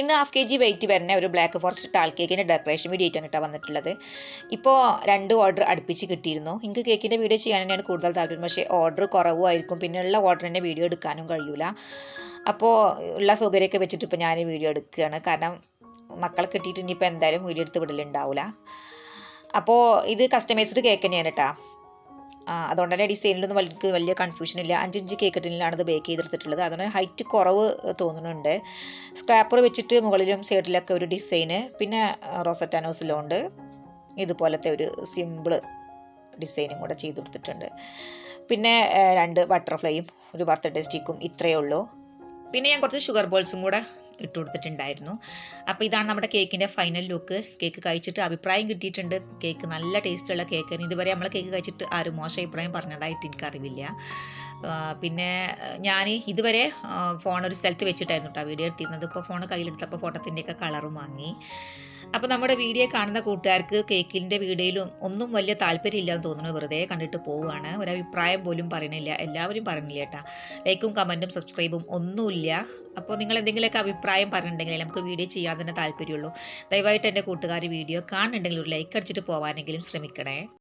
ഇന്ന് half K G weight വരുന്ന ഒരു ബ്ലാക്ക് ഫോറസ്റ്റ് ടാൾ കേക്കിന്റെ ഡെക്കറേഷൻ വീഡിയോ ആയിട്ടാണ് കേട്ടോ വന്നിട്ടുള്ളത്. ഇപ്പോൾ രണ്ട് ഓർഡർ അടുപ്പിച്ച് കിട്ടിയിരുന്നു. എനിക്ക് കേക്കിന്റെ വീഡിയോ ചെയ്യാൻ തന്നെയാണ് കൂടുതൽ താല്പര്യം. പക്ഷേ ഓർഡർ പിന്നെ ഉള്ള ഓർഡറിന്റെ വീഡിയോ എടുക്കാനും കഴിയൂല. അപ്പോൾ ഉള്ള സൗകര്യമൊക്കെ വെച്ചിട്ട് ഇപ്പോൾ ഞാൻ വീഡിയോ എടുക്കുകയാണ് കാരണം മക്കളെ കിട്ടിയിട്ട് ഇനിയിപ്പോൾ എന്തായാലും വീഡിയോ എടുത്ത് വിടലുണ്ടാവില്ല അപ്പോൾ ഇത് കസ്റ്റമൈസ്ഡ് കേക്ക് തന്നെയാണ് കേട്ടോ. അതുകൊണ്ട് തന്നെ ഡിസൈനിലൊന്നും വലിയ വലിയ കൺഫ്യൂഷൻ ഇല്ല. അഞ്ചിഞ്ച് കേക്ക് ടിന്നിലാണ് ഇത് ബേക്ക് ചെയ്തെടുത്തിട്ടുള്ളത്. അതുകൊണ്ട് ഹൈറ്റ് കുറവ് തോന്നുന്നുണ്ട്. സ്ക്രാപ്പർ വെച്ചിട്ട് മുകളിലും സൈഡിലൊക്കെ ഒരു ഡിസൈന് പിന്നെ റോസറ്റാനോസിലുണ്ട് ഇതുപോലത്തെ ഒരു സിമ്പിൾ ഡിസൈനും കൂടെ ചെയ്ത് കൊടുത്തിട്ടുണ്ട് പിന്നെ രണ്ട് ബട്ടർഫ്ലൈയും ഒരു ബർത്ത്ഡേ സ്റ്റിക്കും ഇത്രയേ ഉള്ളൂ. പിന്നെ ഞാൻ കുറച്ച് ഷുഗർ ബോൾസും കൂടെ ഇട്ട് കൊടുത്തിട്ടുണ്ടായിരുന്നു. അപ്പോൾ ഇതാണ് നമ്മുടെ കേക്കിന്റെ ഫൈനൽ ലുക്ക് കേക്ക് കഴിച്ചിട്ട് അഭിപ്രായം കിട്ടിയിട്ടുണ്ട്. കേക്ക് നല്ല ടേസ്റ്റുള്ള കേക്ക് ഇതുവരെ നമ്മൾ കേക്ക് കഴിച്ചിട്ട് ആരും മോശം അഭിപ്രായം പറഞ്ഞതായിട്ട് എനിക്കറിവില്ല. പിന്നെ ഞാൻ ഇതുവരെ ഫോൺ ഒരു സ്ഥലത്ത് വെച്ചിട്ടായിരുന്നു കേട്ടോ വീഡിയോ എടുത്തിരുന്നത്. ഇപ്പോൾ ഫോൺ കയ്യിലെടുത്തപ്പോൾ ഫോട്ടോത്തിന്റെയൊക്കെ കളറും വാങ്ങി. അപ്പോൾ നമ്മുടെ വീഡിയോ കാണുന്ന കൂട്ടുകാർക്ക് കേക്കിന്റെ വീഡിയോയിലും ഒന്നും വലിയ താല്പര്യമില്ലാന്ന് തോന്നുന്നു. വെറുതെ കണ്ടിട്ട് പോവുകയാണ്. ഒരഭിപ്രായം പോലും പറയണില്ല. എല്ലാവരും പറഞ്ഞില്ല കേട്ടാ ലൈക്കും കമന്റും സബ്സ്ക്രൈബും ഒന്നുമില്ല. അപ്പോൾ നിങ്ങൾ എന്തെങ്കിലുമൊക്കെ അഭിപ്രായം പറഞ്ഞിട്ടുണ്ടെങ്കിൽ നമുക്ക് വീഡിയോ ചെയ്യാൻ തന്നെ താല്പര്യമുള്ളൂ. ദയവായിട്ട് എന്റെ കൂട്ടുകാർ വീഡിയോ കാണുന്നുണ്ടെങ്കിൽ ഒരു ലൈക്ക് അടിച്ചിട്ട് പോകാനെങ്കിലും ശ്രമിക്കണേ.